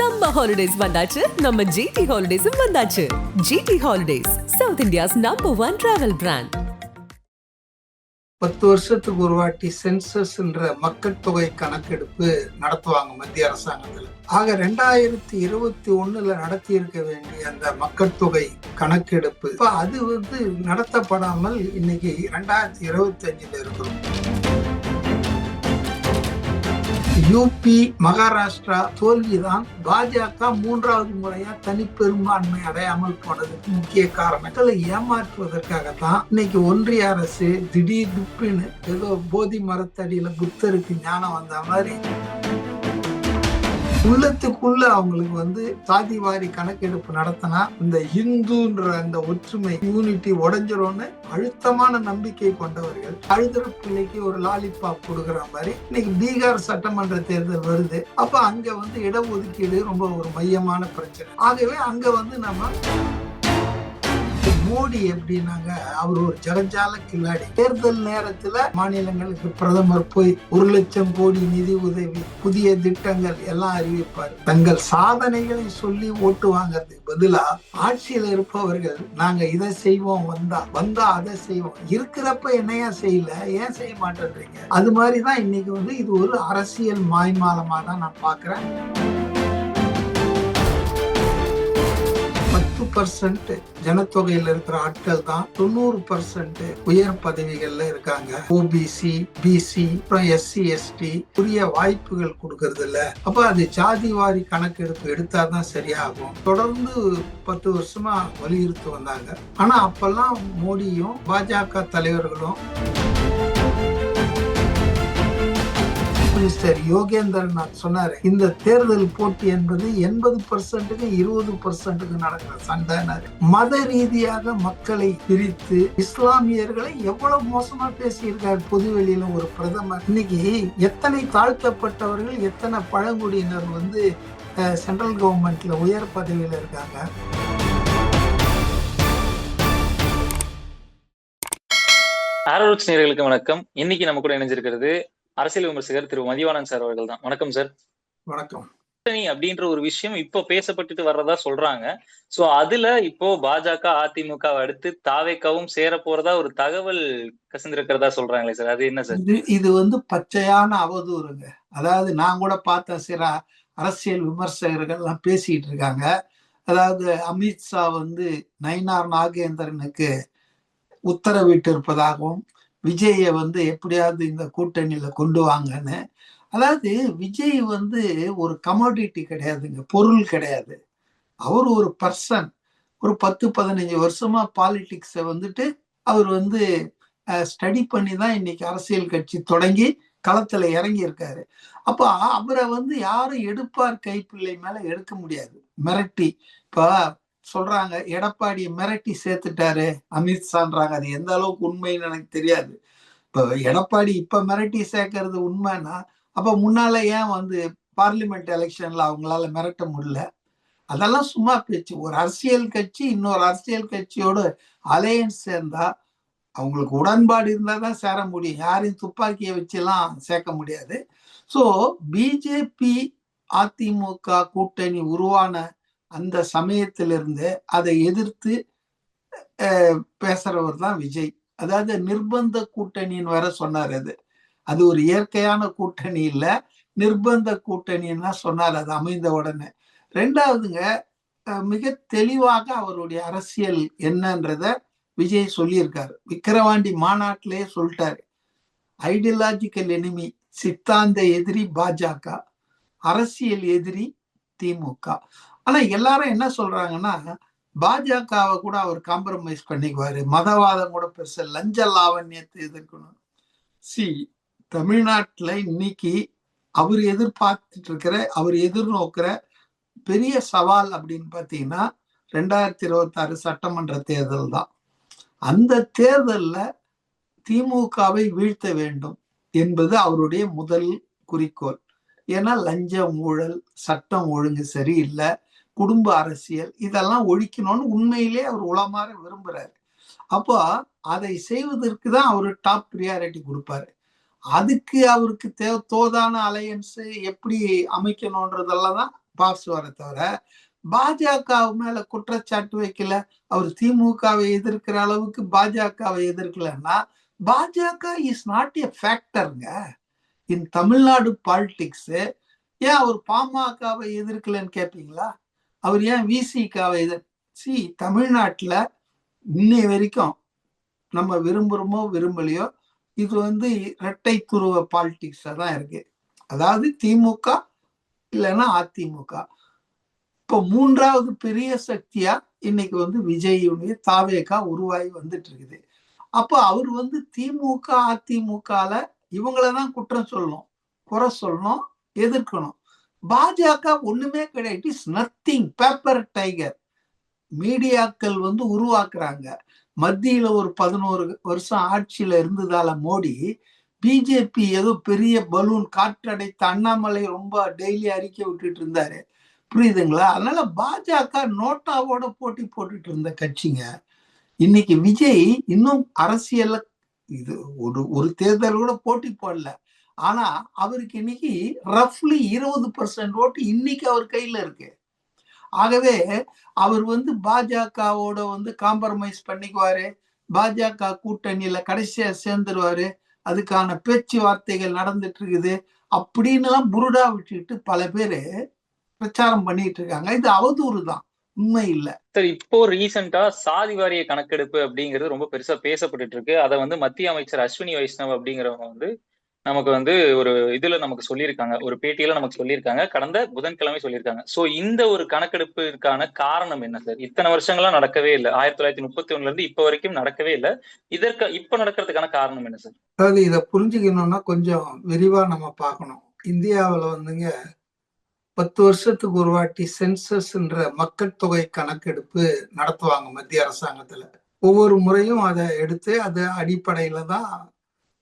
Summer holidays வந்தாச்சு. நம்ம GT ஹாலிடேஸும் வந்தாச்சு. GT holidays South India's number one travel brand பத்து வருஷத்துக்கு ஒரு வாட்டி சென்சஸ்ன்ற மக்கள் தொகை கணக்கெடுப்பு நடத்துவாங்க மத்திய அரசாங்கத்தில். ஆக ரெண்டாயிரத்தி இருபத்தி ஒண்ணுல நடத்தி இருக்க வேண்டிய அந்த மக்கள் தொகை கணக்கெடுப்பு அது வந்து நடத்தப்படாமல் இன்னைக்கு ரெண்டாயிரத்தி இருபத்தி அஞ்சுல இருக்கிறோம். யூபி மகாராஷ்டிரா தோல்விதான். பாஜக மூன்றாவது முறையா தனிப்பெரும்பான்மை அடையாமல் போனதுக்கு முக்கிய காரணம். மக்களை ஏமாற்றுவதற்காகத்தான் இன்னைக்கு ஒன்றிய அரசு திடீர் துப்பின்னு ஏதோ போதி மரத்தடியில புத்தருக்கு ஞானம் வந்த மாதிரி உள்ளத்துக்குள்ள அவங்களுக்கு வந்து சாதிவாரி கணக்கெடுப்பு நடத்தினா இந்த இந்துன்ற அந்த ஒற்றுமை யூனிட்டி உடஞ்சிரும்னு அழுத்தமான நம்பிக்கை கொண்டவர்கள் அழுதுற பிள்ளைக்கு ஒரு லாலிபாப் கொடுக்குற மாதிரி இன்னைக்கு பீகார் சட்டமன்ற தேர்தல் வருது. அப்ப அங்க வந்து இடஒதுக்கீடு ரொம்ப ஒரு மையமான பிரச்சனை. ஆகவே அங்க வந்து நம்ம மோடி எப்படின்னாங்க அவர் ஒரு ஜகஜால கில்லாடி. தேர்தல் நேரத்துல மாநிலங்களுக்கு பிரதமர் போய் ஒரு லட்சம் கோடி நிதி உதவி புதிய திட்டங்கள் எல்லாம் அறிவிப்பார். தங்கள் சாதனைகளை சொல்லி ஓட்டு வாங்கறதுக்கு பதிலா ஆட்சியில் இருப்பவர்கள் நாங்க இதை செய்வோம் வந்தா வந்தா அதை செய்வோம். இருக்கிறப்ப என்னையா செய்யல? ஏன் செய்ய மாட்டேன்றீங்க? அது மாதிரிதான் இன்னைக்கு வந்து இது ஒரு அரசியல் மாய்மாலமா தான் நான் பாக்குறேன். பத்து பர்சன்ட் ஜனத்தொகையில் இருக்கிற ஆட்கள் தான் தொண்ணூறு பர்சன்ட் உயர் பதவிகள்ல இருக்காங்க. ஓபிசி பிசி அப்புறம் எஸ்சி எஸ்டி உரிய வாய்ப்புகள் கொடுக்கறது இல்ல அப்ப அது ஜாதி வாரி கணக்கெடுப்பு எடுத்தாதான் சரியாகும். தொடர்ந்து பத்து வருஷமா வலியுறுத்தி வந்தாங்க. ஆனா அப்பெல்லாம் மோடியும் பாஜக தலைவர்களும் மினிஸ்டர் யோகேந்திரநாத் சொன்னாரு இந்த தேர்தல் போட்டி என்பது எண்பது பர்சன்ட்டுக்கு இருபது பர்சன்ட்டுக்கு நடக்கிற சண்டைனாரு மத ரீதியாக மக்களை பிரித்து இஸ்லாமியர்களை எவ்வளவு மோசமா பேசியிருக்கார் பொதுவெளியில ஒரு பிரதமர். இன்னைக்கு எத்தனை தாழ்த்தப்பட்டவர்கள் எத்தனை பழங்குடியினர் வந்து சென்ட்ரல் கவர்மெண்ட்ல உயர் பதவியில இருக்காங்க? ஆரோட்ஸ் நேர்களுக்கு வணக்கம். இன்னைக்கு நம்ம கூட இணைஞ்சிருக்கிறது அரசியல் விமர்சகர் திரு மதிவானன் சார் அவர்கள் தான் வணக்கம் சார். வணக்கம். கூட்டணி அப்படின்ற ஒரு விஷயம் இப்போ பேசப்பட்டுட்டு வர்றதா சொல்றாங்க. சோ அதுல இப்போ பாஜக அதிமுக அடுத்து தாவேக்காவும் சேர போறதா ஒரு தகவல் கசந்திருக்கிறதா சொல்றாங்களே சார். அது என்ன சார்? இது வந்து பச்சையான அவதூறுங்க. அதாவது நான் கூட பார்த்த சில அரசியல் விமர்சகர்கள் எல்லாம் பேசிட்டு இருக்காங்க. அதாவது அமித்ஷா வந்து நயினார் நாகேந்திரனுக்கு உத்தரவிட்டு இருப்பதாகவும் விஜயை வந்து எப்படியாவது இந்த கூட்டணியில கொண்டு வாங்கன்னு. அதாவது விஜய் வந்து ஒரு கமோடிட்டி கிடையாதுங்க பொருள் கிடையாது. அவர் ஒரு பர்சன் ஒரு பத்து பதினஞ்சு வருஷமா பாலிடிக்ஸை வந்துட்டு அவர் வந்து ஸ்டடி பண்ணி தான் இன்னைக்கு அரசியல் கட்சி தொடங்கி களத்துல இறங்கி இருக்காரு. அப்போ அவரை வந்து யாரும் எடுப்பார் கைப்பிள்ளை மேல எடுக்க முடியாது. மிரட்டி. இப்போ சொல்றாங்க எடப்பாடியை மிரட்டி சேர்த்துட்டாரு அமித்ஷான்றாங்க. அது எந்த அளவுக்கு உண்மைன்னு எனக்கு தெரியாது. இப்போ எடப்பாடி இப்ப மிரட்டி சேர்க்கறது உண்மைன்னா அப்ப முன்னால ஏன் வந்து பார்லிமெண்ட் எலெக்ஷன்ல அவங்களால மிரட்ட முடியல? அதெல்லாம் சும்மா பேச்சு. ஒரு அரசியல் கட்சி இன்னொரு அரசியல் கட்சியோடு அலையன்ஸ் சேர்ந்தா அவங்களுக்கு உடன்பாடு இருந்தால் தான் சேர முடியும். யாரையும் துப்பாக்கியை வச்செல்லாம் சேர்க்க முடியாது. ஸோ பிஜேபி அதிமுக கூட்டணி உருவான அந்த சமயத்திலிருந்து அதை எதிர்த்து பேசுறவர் தான் விஜய். அதாவது நிர்பந்த கூட்டணின்னு வேற சொன்னார் அது. அது ஒரு இயற்கையான கூட்டணி இல்லை. நிர்பந்த கூட்டணின்னா சொன்னார் அது அமைந்த உடனே. ரெண்டாவதுங்க மிக தெளிவாக அவருடைய அரசியல் என்னன்றத விஜய் சொல்லியிருக்காரு. விக்கிரவாண்டி மாநாட்டிலேயே சொல்லிட்டாரு. ஐடியாலஜிக்கல் எனிமி சித்தாந்த எதிரி பாஜக. அரசியல் எதிரி திமுக. ஆனா எல்லாரும் என்ன சொல்றாங்கன்னா பாஜகவை கூட அவர் காம்ப்ரமைஸ் பண்ணிக்குவாரு. மதவாதம் கூட பெருசு லஞ்ச லாவண்யத்தை எதிர்க்கணும். சி தமிழ்நாட்டில் இன்னைக்கு அவர் எதிர்பார்த்துட்டு இருக்கிற அவர் எதிர்நோக்கிற பெரிய சவால் அப்படின்னு பார்த்தீங்கன்னா ரெண்டாயிரத்தி இருபத்தி ஆறு சட்டமன்ற தேர்தல் தான். அந்த தேர்தல்ல திமுகவை வீழ்த்த வேண்டும் என்பது அவருடைய முதல் குறிக்கோள். ஏன்னா லஞ்சம் ஊழல் சட்டம் ஒழுங்கு சரியில்லை குடும்ப அரசியல் இதெல்லாம் ஒழிக்கணும்னு உண்மையிலே அவர் உளமாற விரும்புறாரு. அப்போ அதை செய்வதற்கு தான் அவர் டாப் ப்ரியாரிட்டி கொடுப்பாரு. அதுக்கு அவருக்கு தே தோதான அலையன்ஸ் எப்படி அமைக்கணும்ன்றதெல்லாம் தான் பாஸ் வர தவிர பாஜக மேல குற்றச்சாட்டு வைக்கல அவர் திமுகவை எதிர்க்கிற அளவுக்கு பாஜகவை எதிர்க்கலன்னா பாஜக இஸ் நாட் எ ஃபேக்டருங்க இன் தமிழ்நாடு பாலிடிக்ஸ் ஏன் அவர் பாமகவை எதிர்க்கலன்னு கேட்பீங்களா அவர் ஏன் விசிகாவை எதிர் சி தமிழ்நாட்டில் இன்னை வரைக்கும் நம்ம விரும்புகிறோமோ விரும்பலையோ இது வந்து இரட்டை துருவ பாலிடிக்ஸா தான் இருக்கு. அதாவது திமுக இல்லைன்னா அதிமுக. இப்போ மூன்றாவது பெரிய சக்தியா இன்னைக்கு வந்து விஜயுடைய தாவேகா உருவாகி வந்துட்டு இருக்குது. அப்போ அவர் வந்து திமுக அதிமுகல இவங்களதான் குற்றம் சொல்லணும் குறை சொல்லணும் எதிர்க்கணும். பாஜக ஒண்ணுமே கிடையாது. இஸ் நத்திங் பேப்பர் டைகர் மீடியாக்கள் வந்து உருவாக்குறாங்க. மத்தியில ஒரு பதினோரு வருஷம் ஆட்சியில இருந்ததால மோடி பிஜேபி ஏதோ பெரிய பலூன் காற்றடைத்த அண்ணாமலை ரொம்ப டெய்லி அறிக்கை விட்டுட்டு இருந்தாரு. புரியுதுங்களா? அதனால பாஜக நோட்டாவோட போட்டி போட்டுட்டு இருந்த கட்சிங்க. இன்னைக்கு விஜய் இன்னும் அரசியல்ல இது ஒரு ஒரு தேர்தல் கூட போட்டி போடல. ஆனா அவருக்கு இன்னைக்கு ரஃப்லி இருபது பர்சன்ட் ஓட்டு இன்னைக்கு அவர் கையில இருக்கு. ஆகவே அவர் வந்து பாஜகவோட வந்து காம்ப்ரமைஸ் பண்ணிக்குவாரு. பாஜக கூட்டணியில கடைசியா சேர்ந்துருவாரு. அதுக்கான பேச்சுவார்த்தைகள் நடந்துட்டு இருக்குது அப்படின்னு எல்லாம் புருடா விட்டுட்டு பல பேரு பிரச்சாரம் பண்ணிட்டு இருக்காங்க இது அவதூறு தான் உண்மை இல்ல. சார் இப்போ ரீசெண்டா சாதி வாரிய கணக்கெடுப்பு அப்படிங்கிறது ரொம்ப பெருசா பேசப்பட்டுட்டு இருக்கு. அதை வந்து மத்திய அமைச்சர் அஸ்வினி வைஷ்ணவ் அப்படிங்கிறவங்க வந்து நமக்கு வந்து ஒரு இதுல நமக்கு சொல்லியிருக்காங்க. ஒரு பேட்டியில நமக்கு சொல்லியிருக்காங்க. கடந்த புதன்கிழமை சொல்லியிருக்காங்க. சோ இந்த ஒரு கணக்கெடுப்பிற்கான காரணம் என்ன சார் இத்தனை வருஷங்களா நடக்கவே இல்லை. ஆயிரத்தி தொள்ளாயிரத்தி முப்பத்தி ஒண்ணுல இருந்து இப்ப வரைக்கும் நடக்கவே இல்லை. இதற்கு இப்ப நடக்கிறதுக்கான காரணம் என்ன சார் அதாவது இதை புரிஞ்சுக்கணும்னா கொஞ்சம் விரிவா நம்ம பார்க்கணும். இந்தியாவில் வந்துங்க பத்து வருஷத்துக்கு ஒரு வாட்டி சென்சஸ்ன்ற மக்கள் தொகை கணக்கெடுப்பு நடத்துவாங்க மத்திய அரசாங்கத்துல. ஒவ்வொரு முறையும் அதை எடுத்து அது அடிப்படையில தான்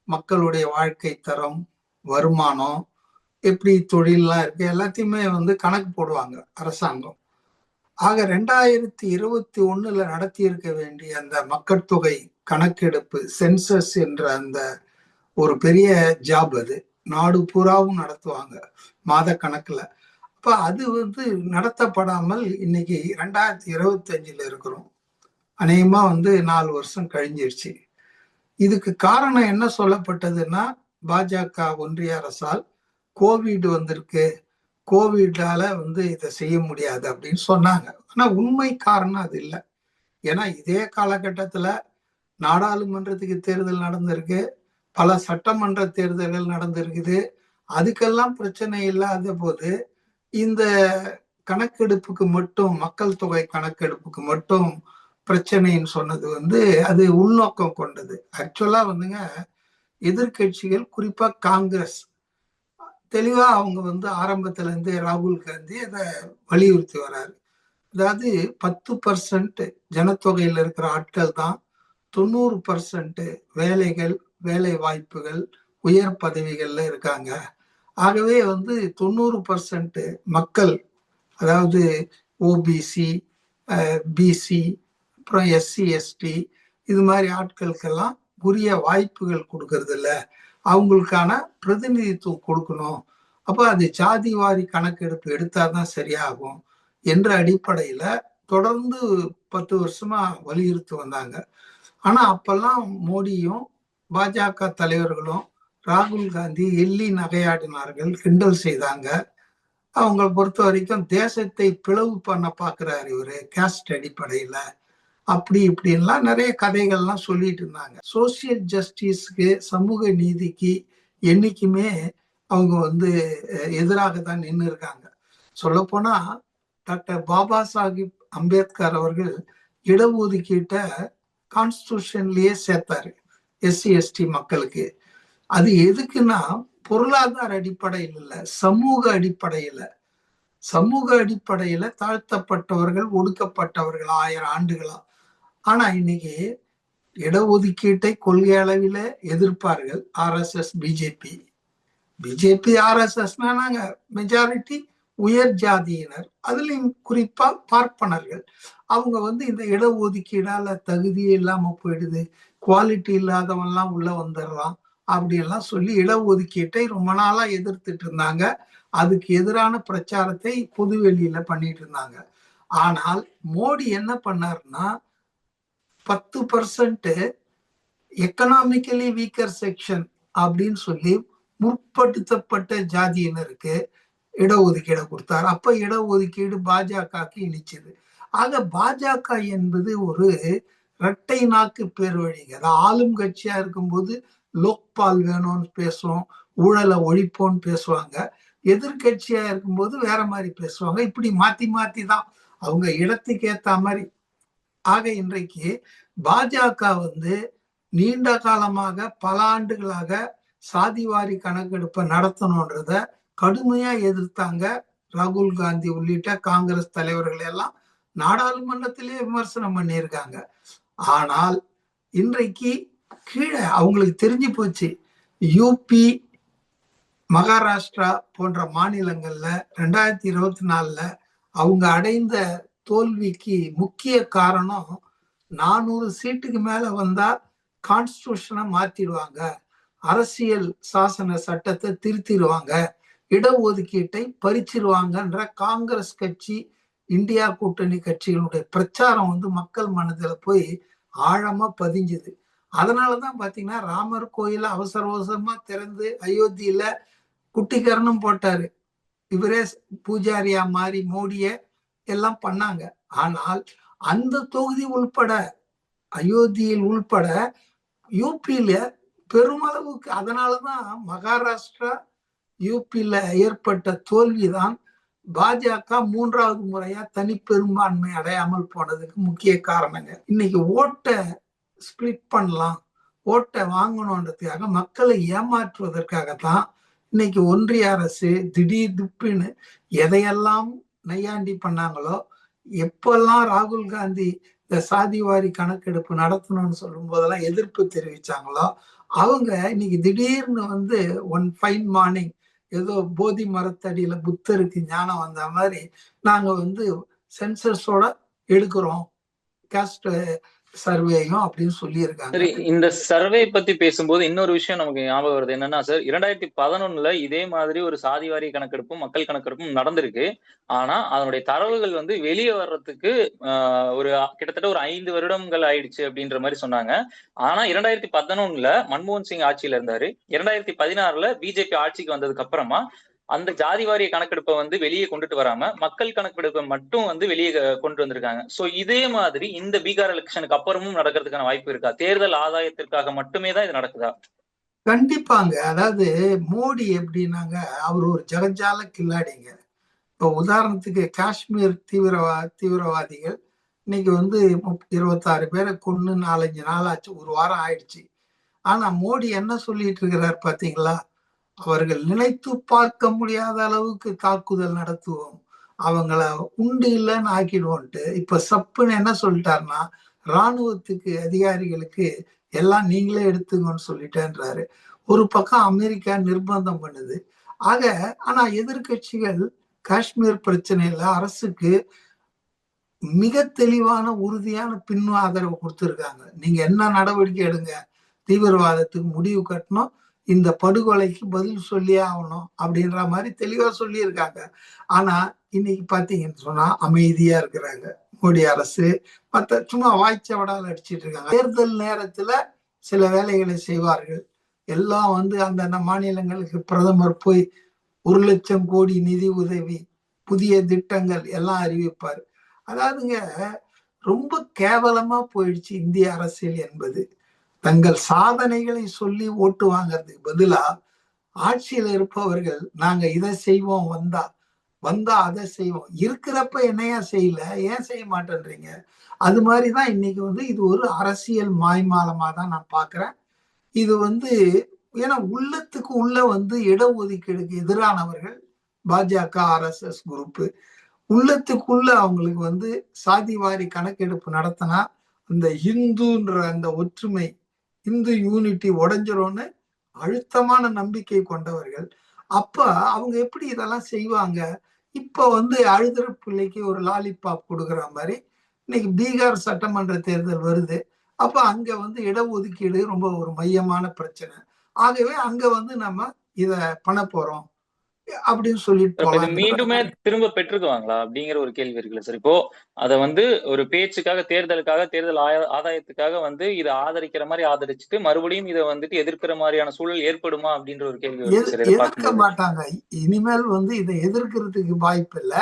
மக்களுடைய வாழ்க்கை தரம் வருமானம் எப்படி தொழிலெலாம் இருக்கு எல்லாத்தையுமே வந்து கணக்கு போடுவாங்க அரசாங்கம். ஆக ரெண்டாயிரத்தி இருபத்தி ஒண்ணுல நடத்தியிருக்க வேண்டிய அந்த மக்கள் தொகை கணக்கெடுப்பு சென்சஸ் என்ற அந்த ஒரு பெரிய ஜாப் அது. நாடு பூராவும் நடத்துவாங்க மாத கணக்குல. அப்ப அது வந்து நடத்தப்படாமல் இன்னைக்கு ரெண்டாயிரத்தி இருபத்தி அஞ்சுல இருக்கிறோம். அநேகமா வந்து நாலு வருஷம் கழிஞ்சிருச்சு. இதுக்கு காரணம் என்ன சொல்லப்பட்டதுன்னா பாஜக ஒன்றிய அரசால் கோவிட் வந்திருக்கு. கோவிடால வந்து இதை செய்ய முடியாது அப்படின்னு சொன்னாங்க. ஆனா உண்மை காரணம் அது இல்லை. ஏன்னா இதே காலகட்டத்துல நாடாளுமன்றத்துக்கு தேர்தல் நடந்திருக்கு. பல சட்டமன்ற தேர்தல்கள் நடந்திருக்குது. அதுக்கெல்லாம் பிரச்சனை இல்லாத போது இந்த கணக்கெடுப்புக்கு மட்டும் மக்கள் தொகை கணக்கெடுப்புக்கு மட்டும் பிரச்சனைன்னு சொன்னது வந்து அது உள்நோக்கம் கொண்டது. ஆக்சுவலா வந்துங்க எதிர்கட்சிகள் குறிப்பா காங்கிரஸ் தெளிவா அவங்க வந்து ஆரம்பத்துல இருந்து ராகுல் காந்தி அதை வலியுறுத்தி வர்றாரு அதாவது பத்து பர்சன்ட் ஜனத்தொகையில் இருக்கிற ஆட்கள் தான் தொண்ணூறு பர்சன்ட் வேலைகள் வேலை வாய்ப்புகள் உயர் பதவிகள்ல இருக்காங்க. ஆகவே வந்து தொண்ணூறு பர்சன்ட் மக்கள் அதாவது ஓபிசி பிசி அப்புறம் எஸ்சி எஸ்டி இது மாதிரி ஆட்களுக்கெல்லாம் உரிய வாய்ப்புகள் கொடுக்கறது இல்லை அவங்களுக்கான பிரதிநிதித்துவம் கொடுக்கணும். அப்போ அது ஜாதி வாரி கணக்கெடுப்பு எடுத்தாதான் சரியாகும் என்ற அடிப்படையில் தொடர்ந்து பத்து வருஷமா வலியுறுத்தி வந்தாங்க. ஆனால் அப்பெல்லாம் மோடியும் பாஜக தலைவர்களும் ராகுல் காந்தி எள்ளி நகையாடினார்கள் கிண்டல் செய்தாங்க. அவங்களை பொறுத்த வரைக்கும் தேசத்தை பிளவு பண்ண பாக்குறாரு இவரு கேஸ்ட் அடிப்படையில. அப்படி இப்படின்லாம் நிறைய கதைகள்லாம் சொல்லிட்டு இருந்தாங்க. சோசியல் ஜஸ்டிஸ்க்கு சமூக நீதிக்கு என்னைக்குமே அவங்க வந்து எதிராக தான் நின்று இருக்காங்க. சொல்ல போனா டாக்டர் பாபா சாஹிப் அம்பேத்கர் அவர்கள் இடஒதுக்கீட்டை கான்ஸ்டியூஷன்லயே சேர்த்தாரு எஸ்சி எஸ்டி மக்களுக்கு. அது எதுக்குன்னா பொருளாதார அடிப்படையில் இல்லை சமூக அடிப்படையில. சமூக அடிப்படையில தாழ்த்தப்பட்டவர்கள் ஒடுக்கப்பட்டவர்கள் ஆயிரம் ஆண்டுகளா. ஆனா இன்னைக்கு இடஒதுக்கீட்டை கொள்கை அளவில எதிர்ப்பார்கள் ஆர்எஸ்எஸ் பிஜேபி பிஜேபி ஆர்எஸ்எஸ்னா நாங்க மெஜாரிட்டி உயர் ஜாதியினர். அதுலயும் குறிப்பா பார்ப்பனர்கள். அவங்க வந்து இந்த இடஒதுக்கீடால தகுதியே இல்லாம போயிடுது. குவாலிட்டி இல்லாதவன்லாம் உள்ள வந்துடுறான் அப்படியெல்லாம் சொல்லி இடஒதுக்கீட்டை ரொம்ப நாளா எதிர்த்துட்டு இருந்தாங்க. அதுக்கு எதிரான பிரச்சாரத்தை பொதுவெளியில பண்ணிட்டு இருந்தாங்க. ஆனால் மோடி என்ன பண்ணாருன்னா பத்து பர்சன்ட் எக்கனாமிக்கலி வீக்கர் செக்ஷன் அப்படின்னு சொல்லி முற்படுத்தப்பட்ட ஜாதியினருக்கு இடஒதுக்கீடு கொடுத்தார். அப்ப இடஒதுக்கீடு பாஜகவுக்கு இனிச்சது. ஆக பாஜக என்பது ஒரு இரட்டை நாக்கு பேர் வழிங்க அது ஆளும் கட்சியா இருக்கும்போது லோக்பால் வேணும்னு பேசுவோம் ஊழலை ஒழிப்போம்னு பேசுவாங்க. எதிர்கட்சியா இருக்கும்போது வேற மாதிரி பேசுவாங்க. இப்படி மாத்தி மாத்தி தான் அவங்க இடத்துக்கு ஏத்த மாதிரி. ஆக இன்றைக்கு பாஜக வந்து நீண்ட காலமாக பல ஆண்டுகளாக சாதிவாரி கணக்கெடுப்பை நடத்தணுன்றத கடுமையா எதிர்த்தாங்க ராகுல் காந்தி உள்ளிட்ட காங்கிரஸ் தலைவர்கள் எல்லாம். நாடாளுமன்றத்திலே விமர்சனம் பண்ணியிருக்காங்க. ஆனால் இன்றைக்கு கீழே அவங்களுக்கு தெரிஞ்சு போச்சு. யூபி மகாராஷ்டிரா போன்ற மாநிலங்கள்ல ரெண்டாயிரத்தி இருபத்தி நாலுல அவங்க அடைந்த தோல்விக்கு முக்கிய காரணம் நானூறு சீட்டுக்கு மேல வந்தா கான்ஸ்டியூஷனை மாத்திடுவாங்க. அரசியல் சாசன சட்டத்தை திருத்திடுவாங்க. இடஒதுக்கீட்டை பறிச்சிருவாங்கன்ற காங்கிரஸ் கட்சி இந்தியா கூட்டணி கட்சிகளுடைய பிரச்சாரம் வந்து மக்கள் மனதில் போய் ஆழமா பதிஞ்சுது. அதனாலதான் பாத்தீங்கன்னா ராமர் கோயில அவசர அவசரமா திறந்து அயோத்தியில குட்டிக்கரணும் போட்டாரு. இவரே பூஜாரியா மாறி மோடிய எல்லாம் பண்ணாங்க. ஆனால் அந்த தொகுதி உள்பட அயோத்தியில் உள்பட யூபியில பெருமளவுக்கு அதனாலதான் மகாராஷ்டிரா யூபியில ஏற்பட்ட தோல்விதான் பாஜக மூன்றாவது முறையா தனிப்பெரும்பான்மை அடையாமல் போனதுக்கு முக்கிய காரணங்க. இன்னைக்கு ஓட்ட ஸ்பிளிட் பண்ணலாம். ஓட்டை வாங்கணுன்றதுக்காக மக்களை ஏமாற்றுவதற்காகத்தான் இன்னைக்கு ஒன்றிய அரசு திடீர் துப்புன்னு எதையெல்லாம் நையாண்டி பண்ணாங்களோ எப்பெல்லாம் ராகுல் காந்தி இந்த சாதிவாரி கணக்கெடுப்பு நடத்தணும்னு சொல்லும் போதெல்லாம் எதிர்ப்பு தெரிவிச்சாங்களோ அவங்க இன்னைக்கு திடீர்னு வந்து ஒன் ஃபைன் மார்னிங் ஏதோ போதி மரத்தடியில புத்தருக்கு ஞானம் வந்த மாதிரி நாங்க வந்து சென்சர்ஸோட எடுக்கிறோம். காஸ்ட் சர்வேயும் அப்படின்னு சொல்லியிருக்காங்க. சரி இந்த சர்வே பத்தி பேசும்போது இன்னொரு விஷயம் நமக்கு ஞாபகம் வருது. என்னன்னா சார் இரண்டாயிரத்தி பதினொன்னுல இதே மாதிரி ஒரு சாதிவாரி கணக்கெடுப்பும் மக்கள் கணக்கெடுப்பும் நடந்திருக்கு. ஆனா அதனுடைய தரவுகள் வந்து வெளியே வர்றதுக்கு ஆஹ், ஒரு கிட்டத்தட்ட ஒரு ஐந்து வருடங்கள் ஆயிடுச்சு அப்படின்ற மாதிரி சொன்னாங்க. ஆனா இரண்டாயிரத்தி பதினொன்னுல மன்மோகன் சிங் ஆட்சியில இருந்தாரு. இரண்டாயிரத்தி பதினாறுல பிஜேபி ஆட்சிக்கு வந்ததுக்கு அப்புறமா அந்த ஜாதி வாரிய கணக்கெடுப்பை வந்து வெளியே கொண்டுட்டு வராம மக்கள் கணக்கெடுப்பை மட்டும் வந்து வெளியே கொண்டு வந்திருக்காங்க. சோ இதே மாதிரி இந்த பீகார் எலெக்ஷனுக்கு அப்புறமும் நடக்கிறதுக்கான வாய்ப்பு இருக்கா? தேர்தல் ஆதாயத்திற்காக மட்டுமே தான் இது நடக்குதா? கண்டிப்பாங்க. அதாவது மோடி எப்படின்னாங்க அவர் ஒரு ஜகஜால கில்லாடிங்க. இப்போ உதாரணத்துக்கு காஷ்மீர் தீவிரவா தீவிரவாதிகள் இன்னைக்கு வந்து இருபத்தாறு பேரை கொன்னு நாலஞ்சு நாள் ஆச்சு. ஒரு வாரம் ஆயிடுச்சு. ஆனா மோடி என்ன சொல்லிட்டு இருக்கிறார் பாத்தீங்களா? அவர்கள் நினைத்து பார்க்க முடியாத அளவுக்கு தாக்குதல் நடத்துவோம். அவங்கள உண்டு இல்லைன்னு ஆக்கிடுவோன்ட்டு இப்ப சப்புன்னு என்ன சொல்லிட்டாருன்னா ராணுவத்துக்கு அதிகாரிகளுக்கு எல்லாம் நீங்களே எடுத்துங்கன்னு சொல்லிட்டேன்றாரு. ஒரு பக்கம் அமெரிக்கா நிர்பந்தம் பண்ணுது. ஆக ஆனா எதிர்க்கட்சிகள் காஷ்மீர் பிரச்சனையில அரசுக்கு மிக தெளிவான உறுதியான பின் ஆதரவு கொடுத்துருக்காங்க. நீங்க என்ன நடவடிக்கை எடுங்க? தீவிரவாதத்துக்கு முடிவு கட்டணும். இந்த படுகொலைக்கு பதில் சொல்லியே ஆகணும் அப்படின்ற மாதிரி தெளிவா சொல்லியிருக்காங்க. ஆனா இன்னைக்கு பாத்தீங்கன்னு சொன்னா அமைதியா இருக்கிறாங்க. மோடி அரசு மற்ற சும்மா வாய்ச்சவடால் அடிச்சிட்டு இருக்காங்க. தேர்தல் நேரத்துல சில வேலைகளை செய்வார்கள். எல்லாம் வந்து அந்தந்த மாநிலங்களுக்கு பிரதமர் போய் ஒரு லட்சம் கோடி நிதி உதவி புதிய திட்டங்கள் எல்லாம் அறிவிப்பார். அதாவதுங்க ரொம்ப கேவலமா போயிடுச்சு இந்திய அரசியல் என்பது. தங்கள் சாதனைகளை சொல்லி ஓட்டு வாங்குறதுக்கு பதிலா ஆட்சியில் இருப்பவர்கள் நாங்க இதை செய்வோம் வந்தா வந்தா அதை செய்வோம். இருக்கிறப்ப என்னையா செய்யல? ஏன் செய்ய மாட்டேன்றீங்க? அது மாதிரிதான் இன்னைக்கு வந்து இது ஒரு அரசியல் மாய்மாலமா தான் நான் பாக்குறேன். இது வந்து ஏன்னா உள்ளத்துக்கு உள்ள வந்து இடஒதுக்கீடுக்கு எதிரானவர்கள் பாஜக ஆர்எஸ்எஸ் குரூப்பு உள்ளத்துக்குள்ள அவங்களுக்கு வந்து சாதிவாரி கணக்கெடுப்பு நடத்தினா அந்த இந்துன்ற அந்த ஒற்றுமை இந்து யூனிட்டி உடஞ்சிரும்னு அழுத்தமான நம்பிக்கை கொண்டவர்கள். அப்ப அவங்க எப்படி இதெல்லாம் செய்வாங்க? இப்ப வந்து அழுதுற பிள்ளைக்கு ஒரு லாலிபாப் கொடுக்குற மாதிரி. இன்னைக்கு பீகார் சட்டமன்ற தேர்தல் வருது. அப்ப அங்க வந்து இடஒதுக்கீடு ரொம்ப ஒரு மையமான பிரச்சனை. ஆகவே அங்க வந்து நம்ம இத பண்ண போறோம். அப்படின்னு சொல்லிட்டு மீண்டுமே திரும்ப பெற்றுக்குவாங்களா அப்படிங்கிற ஒரு கேள்வி இருக்குல்ல சார்? இப்போ அத வந்து ஒரு பேச்சுக்காக தேர்தலுக்காக தேர்தல் ஆதாயத்துக்காக வந்து இதை ஆதரிக்கிற மாதிரி ஆதரிச்சுட்டு மறுபடியும் இதை வந்துட்டு எதிர்க்கிற மாதிரியான சூழல் ஏற்படுமா அப்படின்ற ஒரு கேள்வி எதிர்க்க மாட்டாங்க. இனிமேல் வந்து இதை எதிர்க்கிறதுக்கு வாய்ப்பு இல்ல.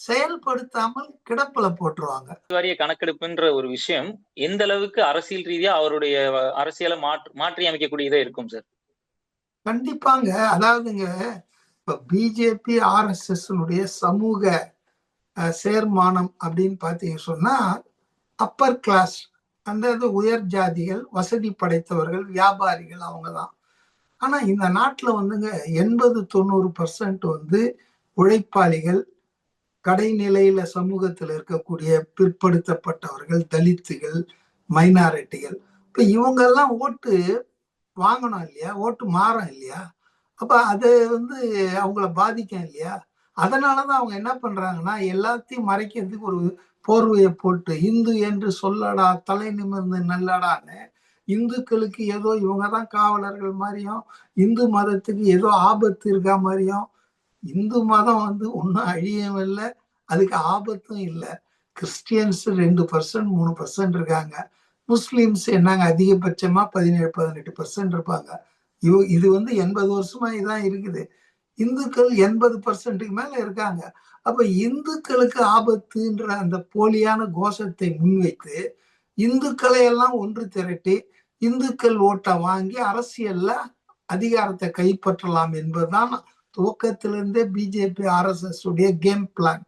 செயல்படுத்தாமல் கிடப்புல போட்டுருவாங்க. வாரிய கணக்கெடுப்புன்ற ஒரு விஷயம் எந்த அளவுக்கு அரசியல் ரீதியா அவருடைய அரசியலை மாற்று மாற்றி அமைக்கக்கூடியதா இருக்கும் சார்? கண்டிப்பாங்க. அதாவதுங்க இப்ப பிஜேபி ஆர்எஸ்எஸ் சமூக சேர்மானம் அப்படின்னு பார்த்தீங்க சொன்னா அப்பர் கிளாஸ் அந்த இது உயர் ஜாதிகள் வசதி படைத்தவர்கள் வியாபாரிகள் அவங்க தான் ஆனா இந்த நாட்டில் வந்துங்க எண்பது தொண்ணூறு பர்சன்ட் வந்து உழைப்பாளிகள் கடைநிலையில சமூகத்தில் இருக்கக்கூடிய பிற்படுத்தப்பட்டவர்கள் தலித்துகள் மைனாரிட்டிகள் இப்ப இவங்கெல்லாம் ஓட்டு வாங்கணும் இல்லையா? ஓட்டு மாறும் இல்லையா? அப்ப அது வந்து அவங்கள பாதிக்கும் இல்லையா? அதனாலதான் அவங்க என்ன பண்றாங்கன்னா எல்லாத்தையும் மறைக்கிறதுக்கு ஒரு போர்வையை போட்டு இந்து என்று சொல்லடா தலை நிமிர்ந்து நல்லடான்னு இந்துக்களுக்கு ஏதோ இவங்க தான் காவலர்கள் மாதிரியும் இந்து மதத்துக்கு ஏதோ ஆபத்து இருக்கா மாதிரியும் இந்து மதம் வந்து ஒன்றும் அழியவும் இல்லை அதுக்கு ஆபத்தும் இல்லை. கிறிஸ்டியன்ஸ் ரெண்டு பர்சன்ட் மூணு பர்சன்ட் இருக்காங்க. முஸ்லீம்ஸ் என்னங்க அதிகபட்சமா பதினேழு பதினெட்டு பர்சன்ட் இருப்பாங்க. இவ இது வந்து எண்பது வருஷமா இதான் இருக்குது. இந்துக்கள் எண்பது பர்சன்ட்டுக்கு மேல இருக்காங்க. அப்ப இந்துக்களுக்கு ஆபத்துன்ற அந்த போலியான கோஷத்தை முன்வைத்து இந்துக்களை எல்லாம் ஒன்று திரட்டி இந்துக்கள் ஓட்டை வாங்கி அரசியல்ல அதிகாரத்தை கைப்பற்றலாம் என்பதுதான் துவக்கத்திலிருந்தே பிஜேபி ஆர்எஸ்எஸ் உடைய கேம் பிளான்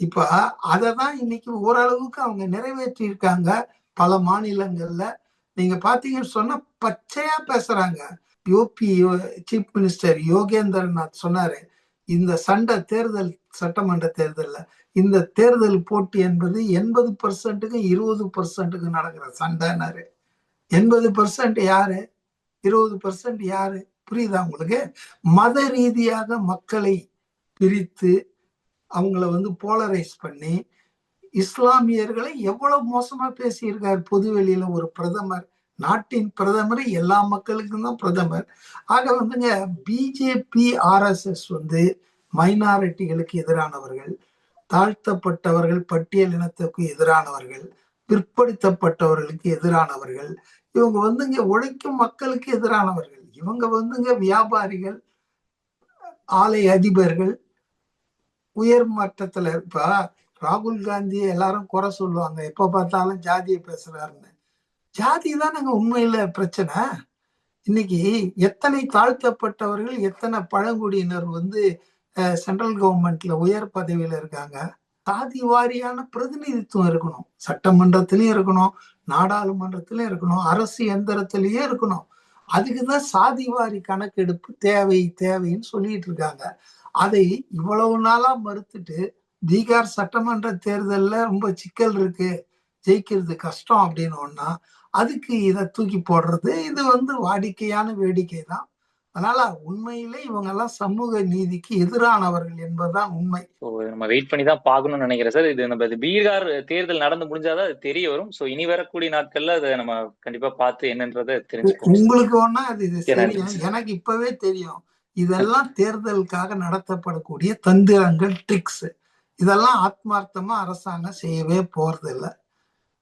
இப்ப அதை தான் இன்னைக்கு ஓரளவுக்கு அவங்க நிறைவேற்றி இருக்காங்க பல மாநிலங்கள்ல நீங்க பாத்தீங்கன்னு சொன்னா பச்சையா பேசுறாங்க. யூபி சீஃப் மினிஸ்டர் யோகேந்திரநாத் சொன்னாரு இந்த சண்டை தேர்தல் சட்டமன்ற தேர்தலில் இந்த தேர்தல் போட்டி என்பது எண்பது பர்சன்ட்டுக்கும் இருபது பர்சன்ட்டுக்கும் நடக்கிற சண்டைனாரு எண்பது பர்சன்ட் யாரு? இருபது பர்சன்ட் யாரு? புரியுதா உங்களுக்கு? மத ரீதியாக மக்களை பிரித்து அவங்கள வந்து போலரைஸ் பண்ணி இஸ்லாமியர்களை எவ்வளவு மோசமா பேசியிருக்கார் பொதுவெளியில ஒரு பிரதமர். நாட்டின் பிரதமர் எல்லா மக்களுக்கும் தான் பிரதமர். ஆக வந்துங்க பிஜேபி ஆர்எஸ்எஸ் வந்து மைனாரிட்டிகளுக்கு எதிரானவர்கள் தாழ்த்தப்பட்டவர்கள் பட்டியல் இனத்துக்கு எதிரானவர்கள் பிற்படுத்தப்பட்டவர்களுக்கு எதிரானவர்கள் இவங்க வந்துங்க உழைக்கும் மக்களுக்கு எதிரானவர்கள். இவங்க வந்துங்க வியாபாரிகள் ஆலை அதிபர்கள் உயர் மட்டத்துல இப்ப ராகுல் காந்தி எல்லாரும் குறை சொல்லுவாங்க. எப்ப பார்த்தாலும் ஜாதியை பேசுறாருன்னு. ஜாதி தானங்க உண்மையில பிரச்சனை. இன்னைக்கு எத்தனை தாழ்த்தப்பட்டவர்கள் எத்தனை பழங்குடியினர் வந்து சென்ட்ரல் கவர்மெண்ட்ல உயர் பதவியில இருக்காங்க. சாதி வாரியான பிரதிநிதித்துவம் இருக்கணும். சட்டமன்றத்திலயும் இருக்கணும் நாடாளுமன்றத்திலயும் இருக்கணும் அரசு எந்திரத்திலயும் இருக்கணும். அதுக்குதான் சாதி வாரி கணக்கெடுப்பு தேவை தேவைன்னு சொல்லிட்டு இருக்காங்க. அதை இவ்வளவு நாளா மறுத்துட்டு பீகார் சட்டமன்ற தேர்தல்ல ரொம்ப சிக்கல் இருக்கு. ஜெயிக்கிறது கஷ்டம் அப்படின்னு ஒன்னா அதுக்கு இதை தூக்கி போடுறது இது வந்து வாடிக்கையான வேடிக்கை தான் அதனால உண்மையிலே இவங்க எல்லாம் சமூக நீதிக்கு எதிரானவர்கள் என்பதுதான் உண்மை. நம்ம வெயிட் பண்ணி தான் பார்க்கணும்னு நினைக்கிறேன் சார். இது நம்ம பீகார் தேர்தல் நடந்து முடிஞ்சாதான் அது தெரிய வரும். ஸோ இனி வரக்கூடிய நாட்கள்ல அதை நம்ம கண்டிப்பா பார்த்து என்னன்றதை தெரிஞ்சுப்போம் உங்களுக்கு ஒன்னா அது இது எனக்கு இப்பவே தெரியும். இதெல்லாம் தேர்தலுக்காக நடத்தப்படக்கூடிய தந்திரங்கள் ட்ரிக்ஸ் இதெல்லாம் ஆத்மார்த்தமா அரசாங்கம் செய்யவே போறது இல்ல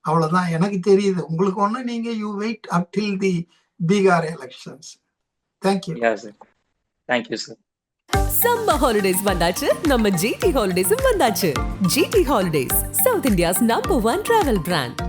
அவ்வளவுதான். எனக்கு தெரியுது. உங்களுக்கு ஒண்ணு நீங்க you wait up till the Bihar elections thank you ya sir thank you sir summer holidays வந்தாச்சு. நம்ம ஜிடி ஹாலிடேஸும் வந்தாச்சு. GT holidays South India's number one travel brand